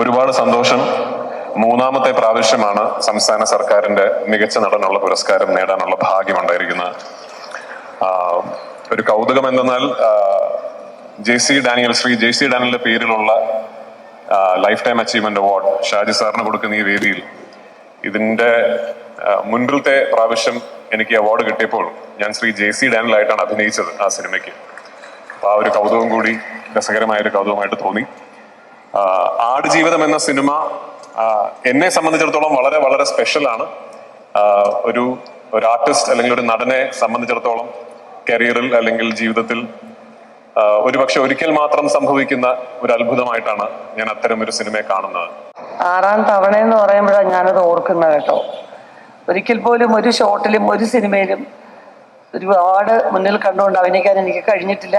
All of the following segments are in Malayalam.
ഒരുപാട് സന്തോഷം. മൂന്നാമത്തെ പ്രാവശ്യമാണ് സംസ്ഥാന സർക്കാരിന്റെ മികച്ച നടനുള്ള പുരസ്കാരം നേടാനുള്ള ഭാഗ്യം ഉണ്ടായിരിക്കുന്നത്. ആഹ് ഒരു കൗതുകം എന്തെന്നാൽ J C Daniel Shri J C ഡാനിയലിന്റെ പേരിലുള്ള life time achievement award Shaji സാറിന് കൊടുക്കുന്ന ഈ വേദിയിൽ ഇതിന്റെ മുൻപിലത്തെ പ്രാവശ്യം എനിക്ക് അവാർഡ് കിട്ടിയപ്പോൾ ഞാൻ ശ്രീ ജെ സി ഡാനിലായിട്ടാണ് അഭിനയിച്ചത് ആ സിനിമയ്ക്ക്. ആ ഒരു കൗതുകം കൂടി രസകരമായ ഒരു കൗതുകമായിട്ട് തോന്നി. ആടുജീവിതം എന്ന സിനിമ എന്നെ സംബന്ധിച്ചിടത്തോളം വളരെ വളരെ സ്പെഷ്യൽ ആണ്. ഒരു ഒരു ആർട്ടിസ്റ്റ് അല്ലെങ്കിൽ ഒരു നടനെ സംബന്ധിച്ചിടത്തോളം കരിയറിൽ അല്ലെങ്കിൽ ജീവിതത്തിൽ ഒരുപക്ഷെ ഒരിക്കൽ മാത്രം സംഭവിക്കുന്ന ഒരു അത്ഭുതമായിട്ടാണ് ഞാൻ അത്തരം ഒരു സിനിമയെ കാണുന്നത്. ആറാം തവണ എന്ന് പറയുമ്പോഴാണ് ഞാനത് ഓർക്കുന്നത് കേട്ടോ. ഒരിക്കൽ പോലും ഒരു ഷോട്ടിലും ഒരു സിനിമയിലും ഒരുപാട് മുന്നിൽ കണ്ടുകൊണ്ട് അഭിനയിക്കാൻ എനിക്ക് കഴിഞ്ഞിട്ടില്ല.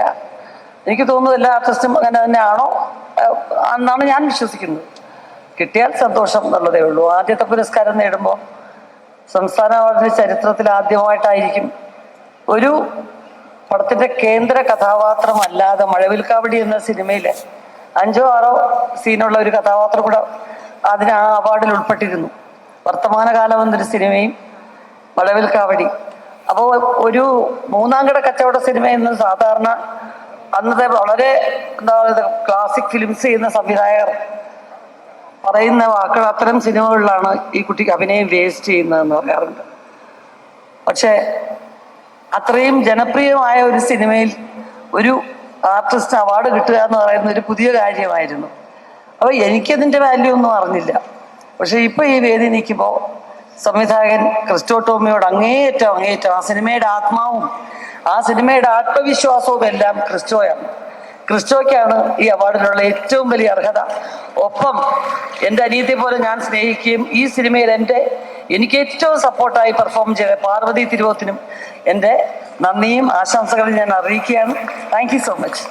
എനിക്ക് തോന്നുന്നത് എല്ലാ ആർട്ടിസ്റ്റും അങ്ങനെ തന്നെയാണോ? എന്നാണ് ഞാൻ വിശ്വസിക്കുന്നത്. കിട്ടിയാൽ സന്തോഷം എന്നുള്ളതേ ഉള്ളൂ. ആദ്യത്തെ പുരസ്കാരം നേടുമ്പോൾ സംസ്ഥാന അവാർഡിന്റെ ചരിത്രത്തിൽ ആദ്യമായിട്ടായിരിക്കും ഒരു പടത്തിന്റെ കേന്ദ്ര കഥാപാത്രമല്ലാതെ മഴവിൽക്കാവടി എന്ന സിനിമയിലെ അഞ്ചോ ആറോ സീനുള്ള ഒരു കഥാപാത്രം കൂടെ അതിന് ആ അവാർഡിൽ ഉൾപ്പെട്ടിരുന്നു. വർത്തമാനകാലം എന്നൊരു സിനിമയും മഴവിൽക്കാവടി അപ്പോൾ ഒരു മൂന്നാം കിട കച്ചവട സിനിമ എന്ന് സാധാരണ അന്നത്തെ വളരെ എന്താ പറയുക ക്ലാസിക് ഫിലിംസ് ചെയ്യുന്ന സംവിധായകർ പറയുന്ന വാക്കുകൾ അത്തരം സിനിമകളിലാണ് ഈ കുട്ടിക്ക് അഭിനയം വേസ്റ്റ് ചെയ്യുന്നതെന്ന് പറയാറുണ്ട്. പക്ഷേ അത്രയും ജനപ്രിയമായ ഒരു സിനിമയിൽ ഒരു ആർട്ടിസ്റ്റ് അവാർഡ് കിട്ടുക എന്ന് പറയുന്ന ഒരു പുതിയ കാര്യമായിരുന്നു. അപ്പോൾ എനിക്കതിന്റെ വാല്യൂ ഒന്നും അറിഞ്ഞില്ല. പക്ഷേ ഇപ്പൊ ഈ വേദി നിൽക്കുമ്പോൾ സംവിധായകൻ ക്രിസ്റ്റോ ടോമിയോട് അങ്ങേയറ്റം അങ്ങേയറ്റം ആ സിനിമയുടെ ആത്മാവും ആ സിനിമയുടെ ആത്മവിശ്വാസവും എല്ലാം ക്രിസ്റ്റോയാണ്. ക്രിസ്റ്റോയ്ക്കാണ് ഈ അവാർഡിനുള്ള ഏറ്റവും വലിയ അർഹത. ഒപ്പം എന്റെ അനിയത്തെ പോലെ ഞാൻ സ്നേഹിക്കുകയും ഈ സിനിമയിൽ എന്റെ എനിക്ക് ഏറ്റവും സപ്പോർട്ടായി പെർഫോം ചെയ്ത പാർവതി തിരുവോത്തിനും എന്റെ നന്ദിയും ആശംസകളും ഞാൻ അറിയിക്കുകയാണ്. Thank so much.